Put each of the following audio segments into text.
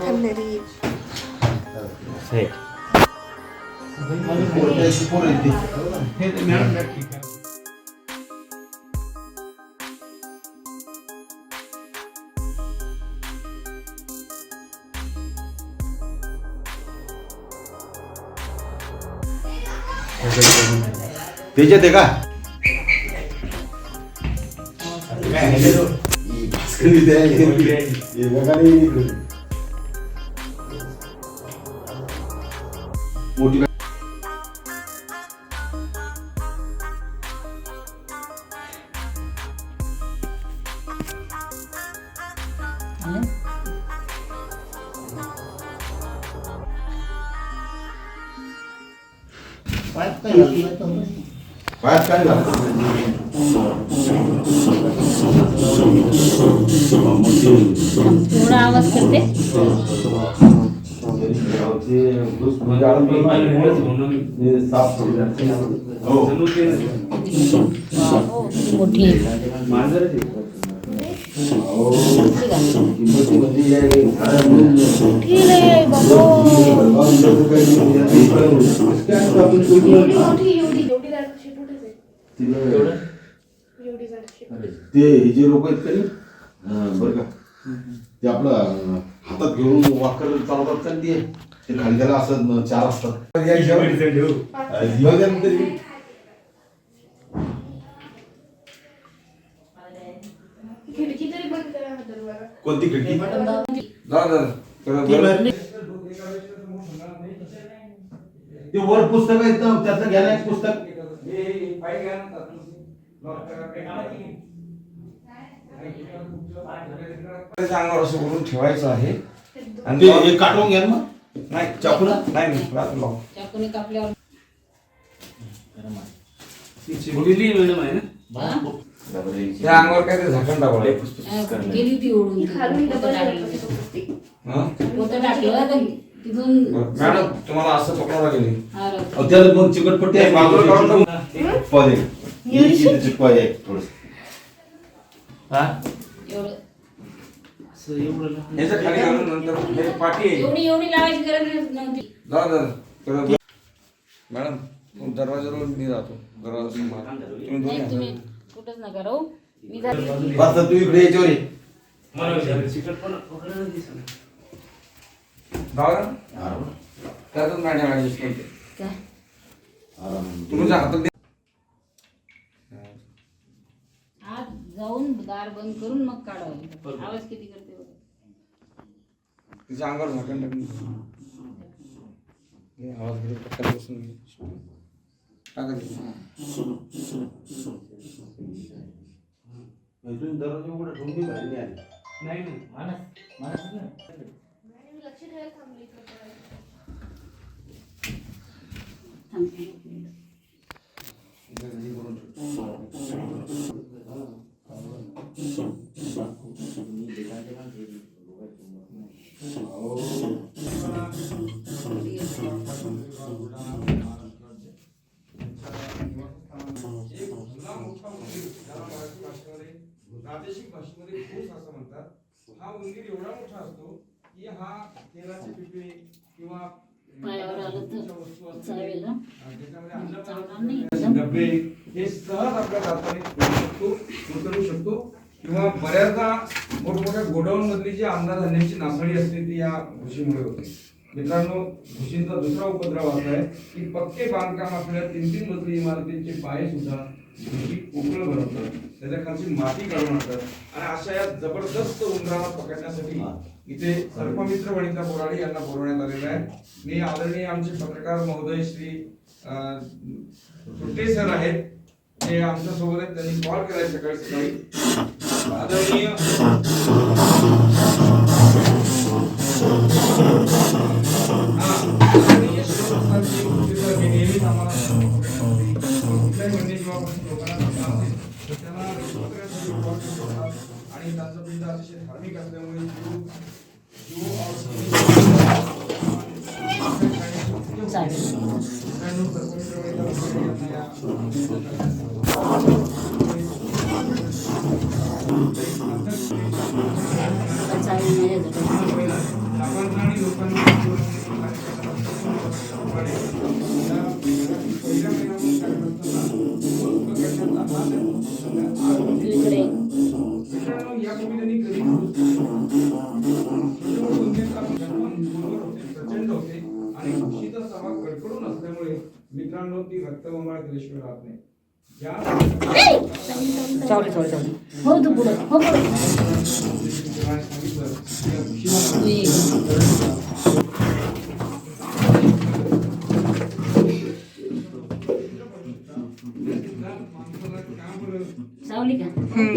하늘이 네. 베제대가 खाल्लेली त्याच्यात आहे का मोठी बाहेर काय झालं थोडा आवाज करते? हो मोठी ते हे जे लोक आहेत अं, बरं का. ते आपलं हातात घेऊन वाकर चालवतात का ते? ते खाली त्याला असं न- चार असतात. द्या तरी. खिडकी तरी बंद करा ना दरवाजा. कोणती खिडकी? ते वर पुस्तक आहेत ना त्याचं घ्या ना एक पुस्तक. अंगावर असं करून ठेवायचं आहे. आणि ते हे काढून घ्या ना नाही चाकू ना? नाही नाही रात्र लाव. चाकूने कापल्यावर त्या अंगावर काय ते झाकण टाकलं गेली ती ओढून. हं? तिथून मॅडम तुम्हाला असं पकडावं लागेल. हा त्याला मग चिकटपट्टी आहे. याचं खाली घालून नंतर हे पाठी आहे एवढी एवढी लावायची गरज नव्हती जा जा. परत- मॅडम दरवाजावर मी जातो दरवाजा समोर. तुम्ही दोन्ही नाही तुम्ही हाताने- कुठंच नका राहू मी जाते बस तू इकडे याच्यावर ये. जाऊ ना. त्यातच मॅडम ऍडजस्ट करते काय आराम. तुमच्या हातात दे. आत जाऊन दार बंद करून मग काढावं. आवाज किती करते बघा. तिच्या अंगावर झाकण टाकून घे, आवाज पटकन बसून दरवाजा उघडा ठेवून दे, बाहेर नाही आली. लक्ष ठेवायला थांबली प्रादेशिक भाषेमध्ये घोस असं म्हणतात हा उंदीर एवढा मोठा असतो की हा तेलाचे पिपे किंवा पायावर आलं तर नाही. डबे हे सहज आपल्या शकतो उतरू शकतो किंवा बऱ्याचदा मोठमोठ्या गोडाऊन मधली जी अन्नधान्याची नासाडी असते ती या घुशीमुळे होते मित्रांनो घुशींचा दुसरा उपद्रव असा आहे की पक्के बांधकाम असलेल्या तीन तीन मजली इमारतींचे पाय सुद्धा पोकळ बनवतात त्याच्या खालची माती काढून आणतात आणि अशा या जबरदस्त उंदराला पकडण्यासाठी इथे सर्पमित्र वनिता बोराडे यांना बोलवण्यात आलेलं आहे. मी आदरणीय आमचे पत्रकार महोदय श्री सुट्टे सर आहेत. ते आमच्यासोबत आहेत. त्यांनी कॉल केलाय सकाळी सकाळी. आदरणीय हा, आणि त्यांचं पिंड अतिशय धार्मिक असल्यामुळे जीव जीव लोकांना प्रचंड होते आणि खुशीचा सभा कडकडून असल्यामुळे मित्रांनो ती रक्तबंबाळ केल्याशिवाय राहत नाही हो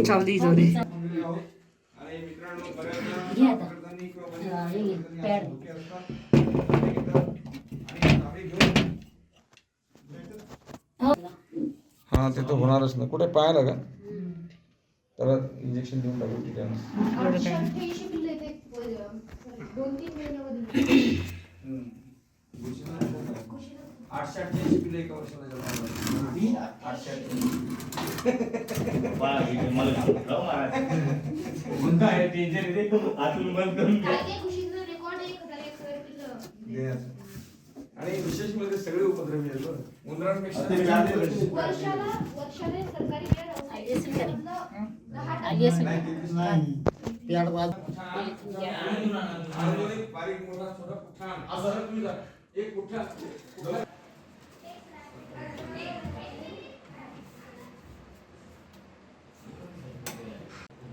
किंवा हा, हे. ते घेऊन हो. हा ते तर होणारच ना. कुठे पाहायला का? त्याला इंजेक्शन देऊन टाकू ठीक आहे ना आठशे अठ्ठ्याऐंशी पिल्लं एक वर- अठ्ठ्याऐंशी काय काय खुशीचं रेकॉर्ड आहे एक हजार एक हजार पिल्लं आणि विशेष म्हणजे सगळे उपद्रवी आहेत बरं. उंदरांपेक्षा असेल नाही, ते दिसत नाही. अजून एक बारीक मोठा छोटा पुठाण असं तुम्ही जा. एक पुठा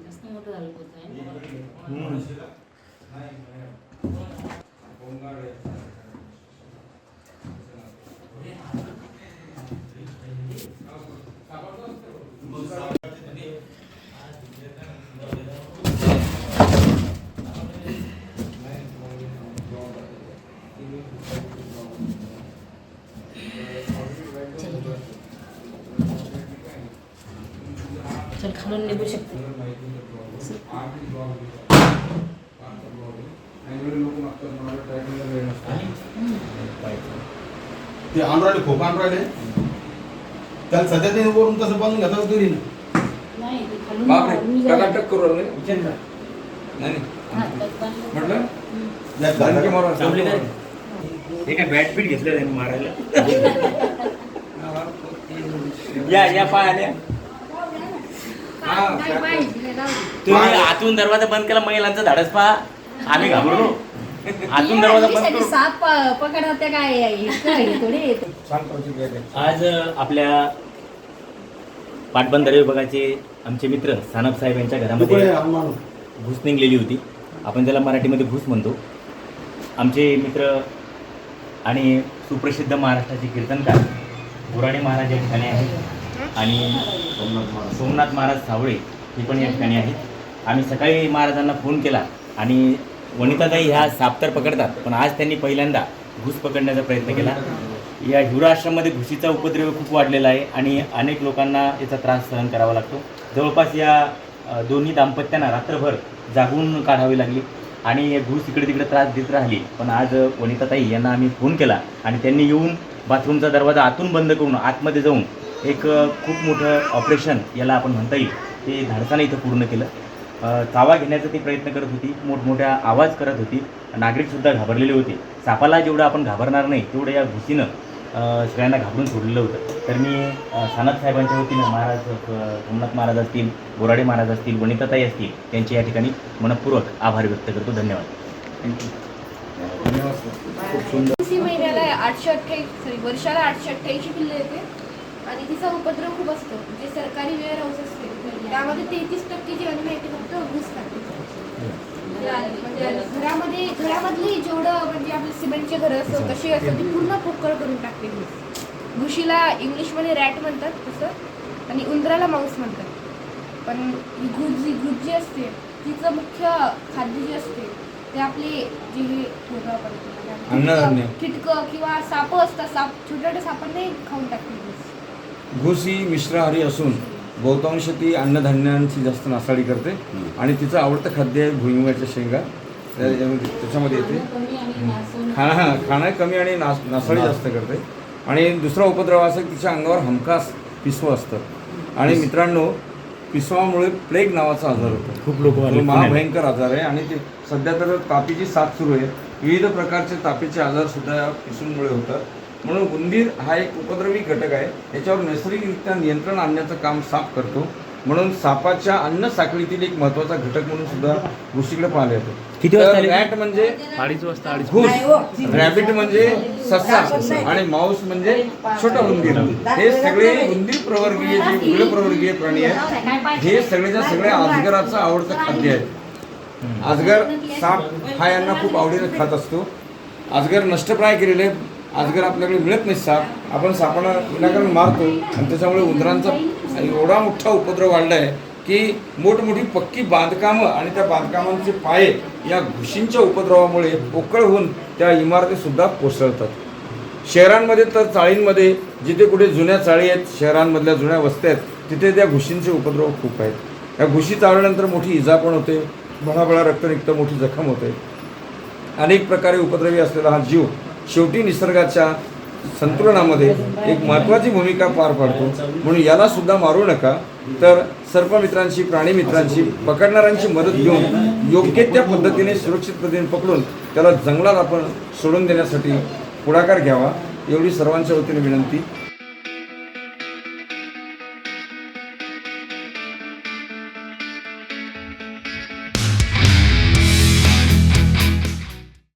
जास्त मोठं झालं होतं आहे. खालून निघू शकते. ते राहिले खोप आणून राहिले त्याला सध्या ते वरून तसं बांधून घेता तरी नाही ते खालून बापरे टकाटक करू राहिले नाही. हा. म्हटलं? मारा. काय? हे. काय बॅट पीट घेतलं त्यांनी मारायला. या या पाय आल्या तुम्ही आतून दरवाजा बंद केला महिलांचा धाडस पहा. आम्ही घाबरलो. आतून दरवाजा बंद करू. साप प- पकडतात त्या काय हे थोडी. आज आपल्या पाटबंधारे विभागाचे आमचे मित्र सानप साहेब यांच्या घरामध्ये घुस निघलेली होती. आपण त्याला मराठीमध्ये घुस म्हणतो. आमचे मित्र आणि सुप्रसिद्ध महाराष्ट्राचे कीर्तनकार बुराडे महाराज या ठिकाणी आहेत. आणि सोमनाथ महाराज सावळे हे पण या ठिकाणी आहेत. आम्ही सकाळी महाराजांना फोन केला आणि वनिताताई ह्या साप तर पकडतात पण आज त्यांनी पहिल्यांदा घुस पकडण्याचा प्रयत्न केला. या हिवराश्रममध्ये घुशीचा उपद्रव खूप वाढलेला आहे आणि अनेक लोकांना याचा त्रास सहन करावा लागतो. जवळपास या दोन्ही दाम्पत्यांना रात्रभर जागून काढावी लागली आणि घुस इकडे तिकडे त्रास देत राहिली. पण आज वनिताताई यांना आम्ही फोन केला आणि त्यांनी येऊन बाथरूमचा दरवाजा आतून बंद करून आतमध्ये जाऊन एक खूप मोठं ऑपरेशन याला आपण म्हणता येईल. ते धाडसानं इथं पूर्ण केलं. चावा घेण्याचा ती प्रयत्न करत होती. मोठमोठ्या आवाज करत होती. नागरिकसुद्धा घाबरलेले होते. सापाला जेवढं आपण घाबरणार नाही तेवढं या अ, सगळ्यांना घाबरून सोडलेलं होतं. तर मी सानप साहेबांच्या वतीनं महाराज सोमनाथ महाराज असतील बोराडे महाराज असतील वनिताताई असतील त्यांचे या ठिकाणी मनपूर्वक आभार व्यक्त करतो. धन्यवाद. सी महिन्याला आठशे अठ्ठ्याऐंशी सॉरी वर्षाला आठशे अठ्ठ्याऐंशी पिल्लं येते. आणि तिचा उपद्रव खूप असतो. जे सरकारी वेअर हाऊस असते त्यामध्ये तेहतीस टक्के जी अन्य येते फक्त घुस खाते म्हणजे घरामध्ये घरामधली जेवढं म्हणजे आपले सिमेंटचे घरं असतात कशी असतात ती पूर्ण पोकळ करून टाकते घुस घुशीला इंग्लिशमध्ये रॅट म्हणतात तसं आणि उंदराला माऊस म्हणतात. पण ही घुस जी घुस जी असते तिचं मुख्य खाद्य जे असते ते आपले जे हे अन्नधान्य. कीटकं किंवा साप असतात साप छोट्या छोट्या सापांना खाऊन टाकते घुस ही मिश्राहारी असून बहुतांश ती अन्नधान्यांची जास्त नासाडी करते. आणि तिचं आवडतं खाद्य आहे भुईमुगाच्या शेंगा. त्या- यामध्ये- त्याच्यामध्ये येते. कमी आणि नासून खाणं हां खाणं कमी आणि नास नासाडी जास्त करते. आणि दुसरा उपद्रव असा की तिच्या अंगावर हमखास पिसवं असतं. आणि मित्रांनो पिसवामुळे प्लेग नावाचा आजार होतो. खूप लोक महाभयंकर आजार आहे. आणि ते सध्या तर तापीची साथ सुरू आहे. विविध प्रकारचे तापीचे आजार सुद्धा या पिसूंमुळे होतात. म्हणून उंदीर हा एक उपद्रवी घटक आहे. याच्यावर नैसर्गिकरित्या नियंत्रण आणण्याचं काम साप करतो. म्हणून सापाच्या अन्न साखळीतील एक महत्त्वाचा घटक म्हणून सुद्धा गोष्टीकडे पाहिले जातो किती वाजता तर आले? रॅट म्हणजे अडीच वाजता अडीच घूस. रॅबिट म्हणजे ससा आणि माऊस म्हणजे छोटा उंदीर. हे सगळे उंदीर प्रवर्गीय जे गुळ प्रवर्गीय प्राणी आहेत हे सगळेच्या सगळे अजगराचं आवडतं खाद्य आहे. अजगर साप हा यांना खूप आवडीने खात असतो. अजगर नष्टप्राय केलेले अजगर आपल्याकडे मिळत नाही साप. आपण सापांना विनाकारण मारतो आणि त्याच्यामुळे उंदरांचा एवढा मोठा उपद्रव वाढला आहे की मोठमोठी पक्की बांधकामं आणि त्या बांधकामांचे पाये या घुशींच्या उपद्रवामुळे पोकळ होऊन त्या इमारतीसुद्धा कोसळतात. शहरांमध्ये तर चाळींमध्ये जिथे कुठे जुन्या चाळी आहेत शहरांमधल्या जुन्या वस्त्या आहेत तिथे त्या घुशींचे उपद्रव खूप आहेत. या घुशी चावल्यानंतर मोठी इजा पण होते भळाभळा रक्त निघतं मोठी जखम होते. अनेक प्रकारे उपद्रवी असलेला हा जीव शेवटी निसर्गाच्या संतुलनामध्ये एक महत्त्वाची भूमिका पार पाडतो. म्हणून याला सुद्धा मारू नका. तर सर्पमित्रांशी प्राणीमित्रांची पकडणाऱ्यांची मदत घेऊन योग्य त्या पद्धतीने सुरक्षित पद्धतीने पकडून त्याला जंगलात आपण सोडून देण्यासाठी पुढाकार घ्यावा एवढी सर्वांच्या वतीने विनंती.